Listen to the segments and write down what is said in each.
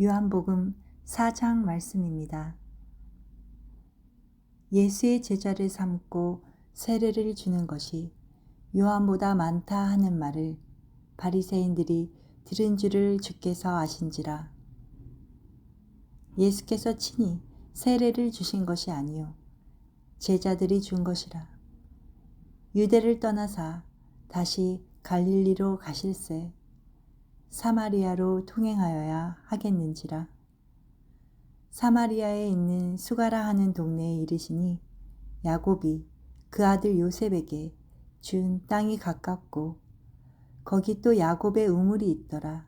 요한복음 4장 말씀입니다. 예수의 제자를 삼고 세례를 주는 것이 요한보다 많다 하는 말을 바리새인들이 들은 줄을 주께서 아신지라. 예수께서 친히 세례를 주신 것이 아니요 제자들이 준 것이라. 유대를 떠나사 다시 갈릴리로 가실새 사마리아로 통행하여야 하겠는지라. 사마리아에 있는 수가라 하는 동네에 이르시니 야곱이 그 아들 요셉에게 준 땅이 가깝고 거기 또 야곱의 우물이 있더라.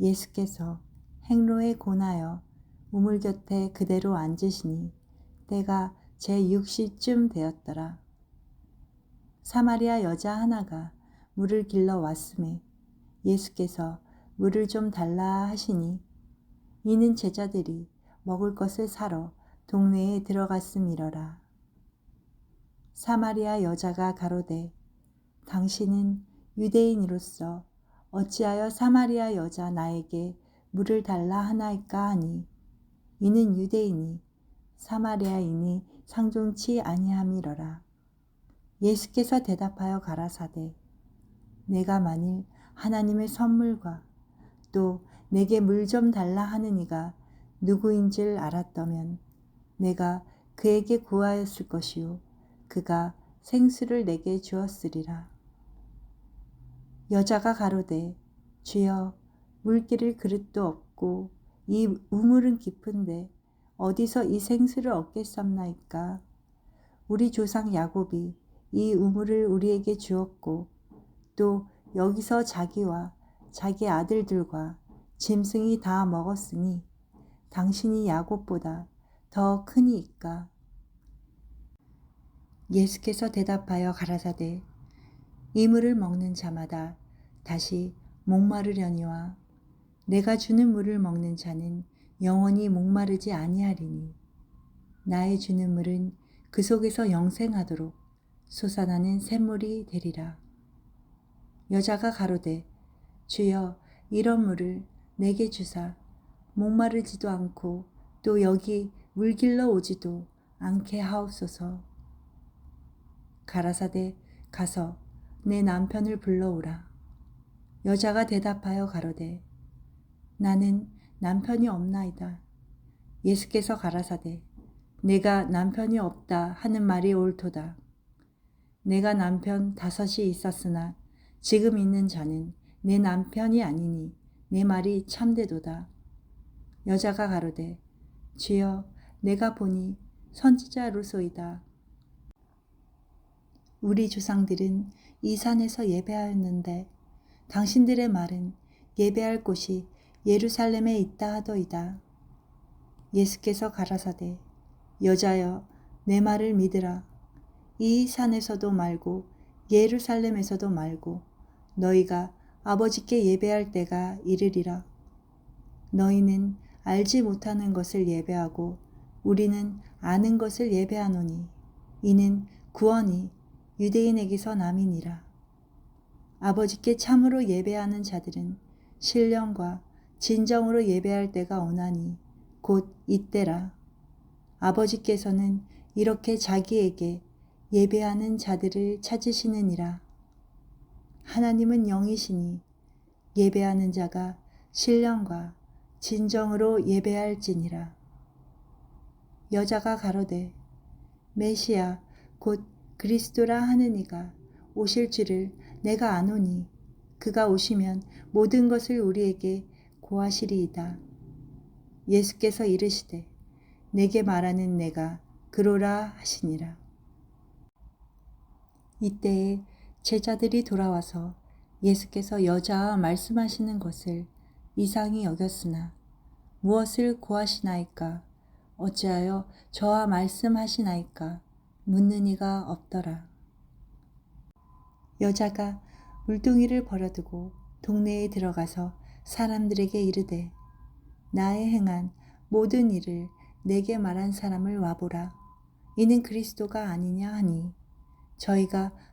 예수께서 행로에 고나여 우물 곁에 그대로 앉으시니 때가 제6시쯤 되었더라. 사마리아 여자 하나가 물을 길러 왔음에 예수께서 물을 좀 달라 하시니 이는 제자들이 먹을 것을 사러 동네에 들어갔음이러라. 사마리아 여자가 가로되 당신은 유대인으로서 어찌하여 사마리아 여자 나에게 물을 달라 하나이까 하니 이는 유대인이 사마리아인이 상종치 아니함이러라. 예수께서 대답하여 가라사대 내가 만일 하나님의 선물과 또 내게 물 좀 달라 하는 이가 누구인 줄 알았다면 내가 그에게 구하였을 것이요 그가 생수를 내게 주었으리라. 여자가 가로되 주여 물기를 그릇도 없고 이 우물은 깊은데 어디서 이 생수를 얻겠삼나이까 우리 조상 야곱이 이 우물을 우리에게 주었고 또 여기서 자기와 자기 아들들과 짐승이 다 먹었으니 당신이 야곱보다 더 크니이까. 예수께서 대답하여 가라사대 이 물을 먹는 자마다 다시 목마르려니와 내가 주는 물을 먹는 자는 영원히 목마르지 아니하리니 나의 주는 물은 그 속에서 영생하도록 솟아나는 샘물이 되리라. 여자가 가로되 주여 이런 물을 내게 주사 목마르지도 않고 또 여기 물길러 오지도 않게 하옵소서. 가라사대 가서 내 남편을 불러오라. 여자가 대답하여 가로되 나는 남편이 없나이다. 예수께서 가라사대 내가 남편이 없다 하는 말이 옳도다. 내가 남편 다섯이 있었으나 지금 있는 자는 내 남편이 아니니 내 말이 참되도다. 여자가 가로되 주여 내가 보니 선지자로소이다. 우리 조상들은 이 산에서 예배하였는데 당신들의 말은 예배할 곳이 예루살렘에 있다 하더이다. 예수께서 가라사대 여자여 내 말을 믿으라. 이 산에서도 말고 예루살렘에서도 말고 너희가 아버지께 예배할 때가 이르리라. 너희는 알지 못하는 것을 예배하고 우리는 아는 것을 예배하노니 이는 구원이 유대인에게서 남이니라. 아버지께 참으로 예배하는 자들은 신령과 진정으로 예배할 때가 오나니 곧 이때라. 아버지께서는 이렇게 자기에게 예배하는 자들을 찾으시느니라. 하나님은 영이시니 예배하는 자가 신령과 진정으로 예배할지니라. 여자가 가로되 메시아 곧 그리스도라 하는 이가 오실 줄을 내가 아노니 그가 오시면 모든 것을 우리에게 고하시리이다. 예수께서 이르시되 내게 말하는 내가 그로라 하시니라. 이때에 제자들이 돌아와서 예수께서 여자와 말씀하시는 것을 이상히 여겼으나 무엇을 구하시나이까 어찌하여 저와 말씀하시나이까 묻는 이가 없더라. 여자가 물동이를 버려두고 동네에 들어가서 사람들에게 이르되 나의 행한 모든 일을 내게 말한 사람을 와보라. 이는 그리스도가 아니냐 하니 저희가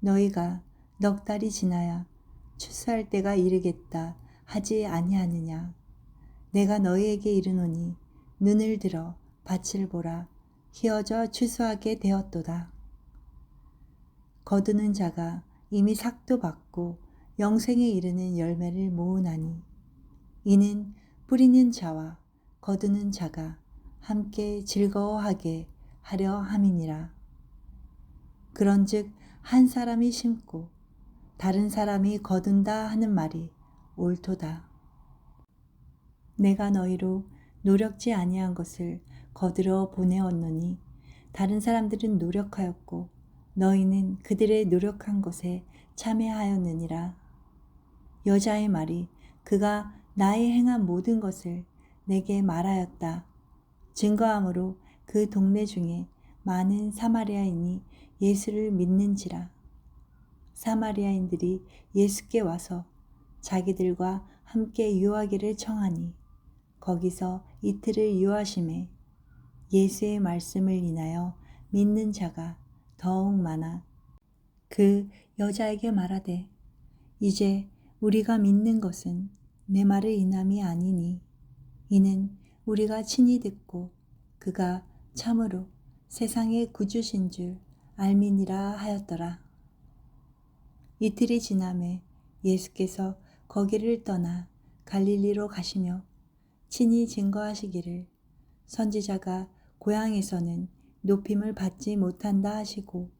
너희가 넉 달이 지나야 추수할 때가 이르겠다 하지 아니하느냐? 내가 너희에게 이르노니 눈을 들어 밭을 보라. 희어져 추수하게 되었도다. 거두는 자가 이미 삭도 받고 영생에 이르는 열매를 모으나니 이는 뿌리는 자와 거두는 자가 함께 즐거워하게 하려 함이니라. 그런즉 한 사람이 심고 다른 사람이 거둔다 하는 말이 옳도다. 내가 너희로 노력지 아니한 것을 거들어 보내었노니 다른 사람들은 노력하였고 너희는 그들의 노력한 것에 참여하였느니라. 여자의 말이 그가 나의 행한 모든 것을 내게 말하였다. 증거함으로 그 동네 중에 많은 사마리아인이 예수를 믿는지라. 사마리아인들이 예수께 와서 자기들과 함께 유하기를 청하니 거기서 이틀을 유하심에 예수의 말씀을 인하여 믿는 자가 더욱 많아 그 여자에게 말하되 이제 우리가 믿는 것은 내 말을 인함이 아니니 이는 우리가 친히 듣고 그가 참으로 세상의 구주신 줄 알미니라 하였더라. 이틀이 지남에 예수께서 거기를 떠나 갈릴리로 가시며 친히 증거하시기를 선지자가 고향에서는 높임을 받지 못한다 하시고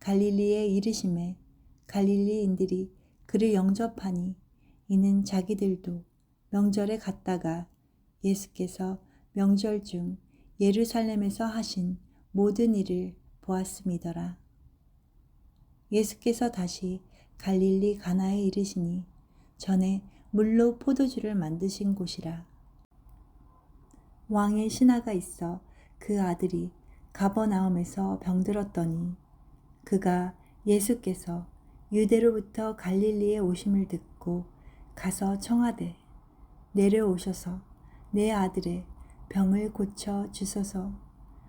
갈릴리에 이르심에 갈릴리인들이 그를 영접하니 이는 자기들도 명절에 갔다가 예수께서 명절 중 예루살렘에서 하신 모든 일을 보았음이더라. 예수께서 다시 갈릴리 가나에 이르시니 전에 물로 포도주를 만드신 곳이라. 왕의 신하가 있어 그 아들이 가버나움에서 병들었더니 그가 예수께서 유대로부터 갈릴리에 오심을 듣고 가서 청하되 내려오셔서 내 아들의 병을 고쳐 주소서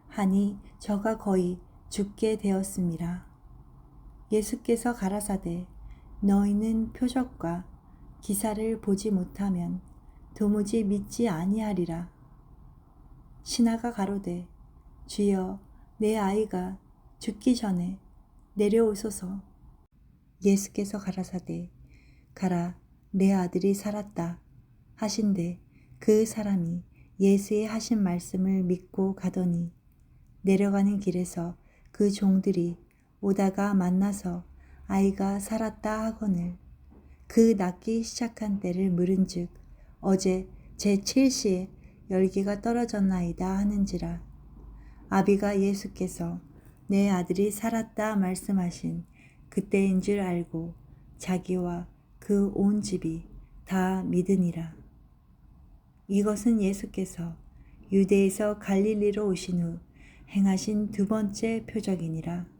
하니 저가 거의 죽게 되었음이라. 예수께서 가라사대 너희는 표적과 기사를 보지 못하면 도무지 믿지 아니하리라. 신하가 가로되 주여 내 아이가 죽기 전에 내려오소서. 예수께서 가라사대 가라 내 아들이 살았다 하신데 그 사람이 예수의 하신 말씀을 믿고 가더니 내려가는 길에서 그 종들이 오다가 만나서 아이가 살았다 하거늘 그 낫기 시작한 때를 물은즉 어제 제7시에 열기가 떨어졌나이다 하는지라 아비가 예수께서 내 아들이 살았다 말씀하신 그때인 줄 알고 자기와 그 온 집이 다 믿으니라. 이것은 예수께서 유대에서 갈릴리로 오신 후 행하신 두 번째 표적이니라.